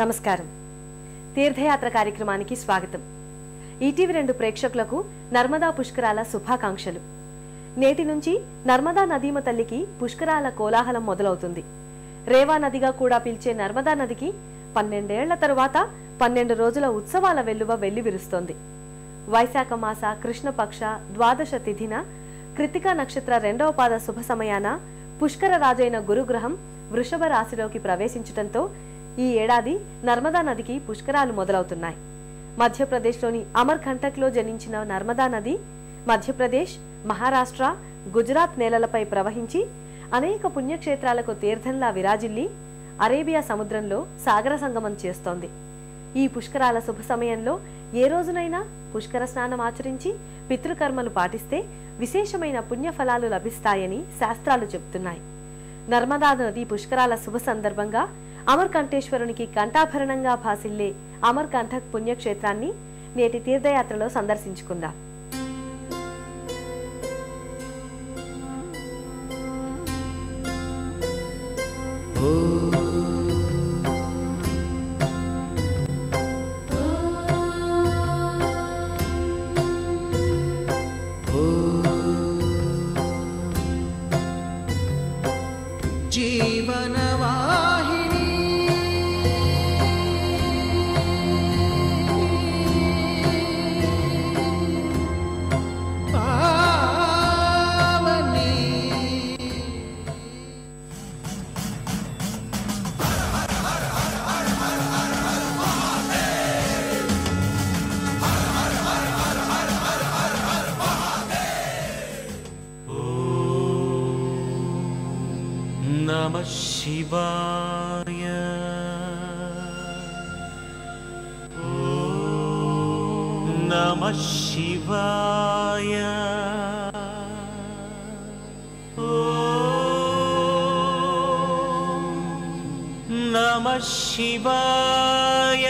నమస్కారం. తీర్థయాత్ర కార్యక్రమానికి స్వాగతం. ఈటీవీ రెండు ప్రేక్షకులకు నర్మదా పుష్కరాల శుభాకాంక్షలు. నేటి నుంచి నర్మదా నదీమ తల్లికి పుష్కరాల కోలాహలం మొదలవుతుంది. రేవా నదిగా కూడా పిలిచే నర్మదా నదికి పన్నెండేళ్ళ తరువాత పన్నెండు రోజుల ఉత్సవాల వెల్లువ వెల్లివిరుస్తోంది వైశాఖ మాస కృష్ణపక్ష ద్వాదశ తిథిన కృతికా నక్షత్ర రెండవ పాద శుభ సమయాన పుష్కర రాజైన గురుగ్రహం వృషభ రాశిలోకి ప్రవేశించటంతో ఈ ఏడాది నర్మదా నదికి పుష్కరాలు మొదలవుతున్నాయి. మధ్యప్రదేశ్లోని అమర్కంటక్లో జనించిన నర్మదా నది మధ్యప్రదేశ్ మహారాష్ట్ర గుజరాత్ నేలలపై ప్రవహించి అనేక పుణ్యక్షేత్రాలకు తీర్థంలా విరాజిల్లి అరేబియా సముద్రంలో సాగర సంగమం చేస్తోంది. ఈ పుష్కరాల శుభ సమయంలో ఏ రోజునైనా పుష్కర స్నానం ఆచరించి పితృకర్మలు పాటిస్తే విశేషమైన పుణ్యఫలాలు లభిస్తాయని శాస్త్రాలు చెబుతున్నాయి. నర్మదా నది పుష్కరాల శుభ సందర్భంగా అమర్కంఠేశ్వరునికి కంఠాభరణంగా భాసిల్లే అమర్కంఠక్ పుణ్యక్షేత్రాన్ని నేటి తీర్థయాత్రలో సందర్శించుకుందాం. Oh నమ శివాయ నమ శివాయ నమ శివాయ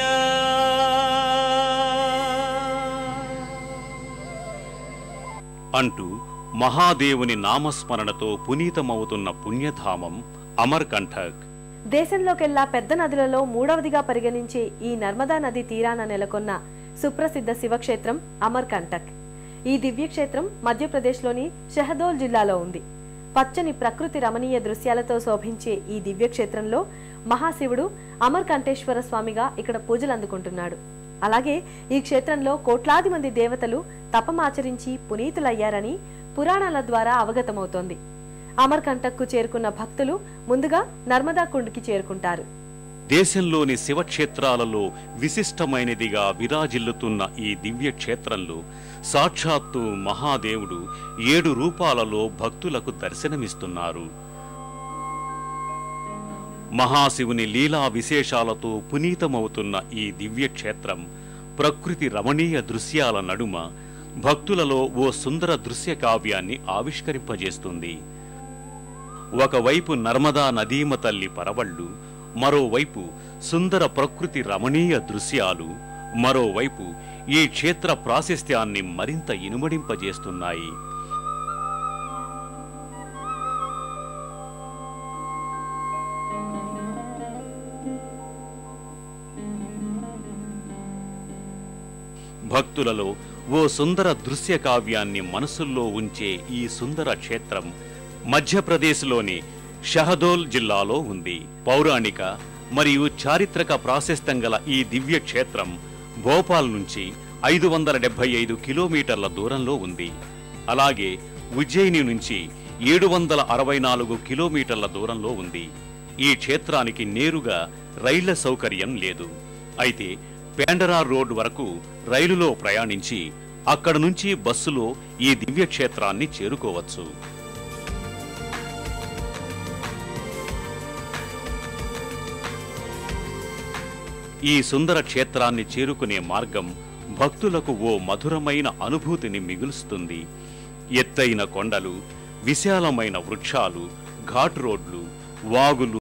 అంటూ మహాదేవుని నామస్మరణతో పునీతమవుతున్న పుణ్యధామం అమర్కంఠక్. దేశంలోకెల్లా పెద్ద నదులలో మూడవదిగా పరిగణించే ఈ నర్మదా నది తీరాన నెలకొన్న సుప్రసిద్ధ శివక్షేత్రం అమర్కంటక్ ఈ దివ్యక్షేత్రం మధ్యప్రదేశ్లోని షహదోల్ జిల్లాలో ఉంది. పచ్చని ప్రకృతి రమణీయ దృశ్యాలతో శోభించే ఈ దివ్యక్షేత్రంలో మహాశివుడు అమర్కంఠేశ్వర స్వామిగా ఇక్కడ పూజలు అందుకుంటున్నాడు. అలాగే ఈ క్షేత్రంలో కోట్లాది మంది దేవతలు తపమాచరించి పునీతులయ్యారని పురాణాల ద్వారా అవగతమవుతోంది. అమర్కంటక్కు చేరుకున్న భక్తులు ముందుగా నర్మదా కుండ్కి చేరుకుంటారు. దేశంలోని శివక్షేత్రాలలో విశిష్టమైనదిగా విరాజిల్లుతున్న ఈ దివ్యక్షేత్రంలో సాక్షాత్తు మహాదేవుడు ఏడు రూపాలలో భక్తులకు దర్శనమిస్తున్నారు. మహాశివుని లీలా విశేషాలతో పునీతమవుతున్న ఈ దివ్యక్షేత్రం ప్రకృతి రమణీయ దృశ్యాల నడుమ భక్తులలో ఓ సుందర దృశ్య కావ్యాన్ని ఆవిష్కరింపజేస్తుంది. ఒకవైపు నర్మదా నదీమ తల్లి పరవళ్ళు మరోవైపు సుందర ప్రకృతి రమణీయ దృశ్యాలు మరోవైపు ఈ క్షేత్ర ప్రాశస్త్యాన్ని మరింత ఇనుమడింపజేస్తున్నాయి. భక్తులలో ఓ సుందర దృశ్య కావ్యాన్ని మనసుల్లో ఉంచే ఈ సుందర క్షేత్రం మధ్యప్రదేశ్లోని షహదోల్ జిల్లాలో ఉంది. పౌరాణిక మరియు చారిత్రక ప్రాశస్త్యం గల ఈ దివ్య క్షేత్రం భోపాల్ నుంచి ఐదు వందల డెబ్బై ఐదు కిలోమీటర్ల దూరంలో ఉంది. అలాగే ఉజ్జయిని నుంచి ఏడు వందల అరవై నాలుగు కిలోమీటర్ల దూరంలో ఉంది. ఈ క్షేత్రానికి నేరుగా రైళ్ళ సౌకర్యం లేదు. అయితే పేండరా రోడ్ వరకు రైలులో ప్రయాణించి అక్కడ నుంచి బస్సులో ఈ దివ్యక్షేత్రాన్ని చేరుకోవచ్చు. ఈ సుందర క్షేత్రాన్ని చేరుకునే మార్గం భక్తులకు ఓ మధురమైన అనుభూతిని మిగులుస్తుంది. ఎత్తైన కొండలు విశాలమైన వృక్షాలు ఘాట్ రోడ్లు వాగులు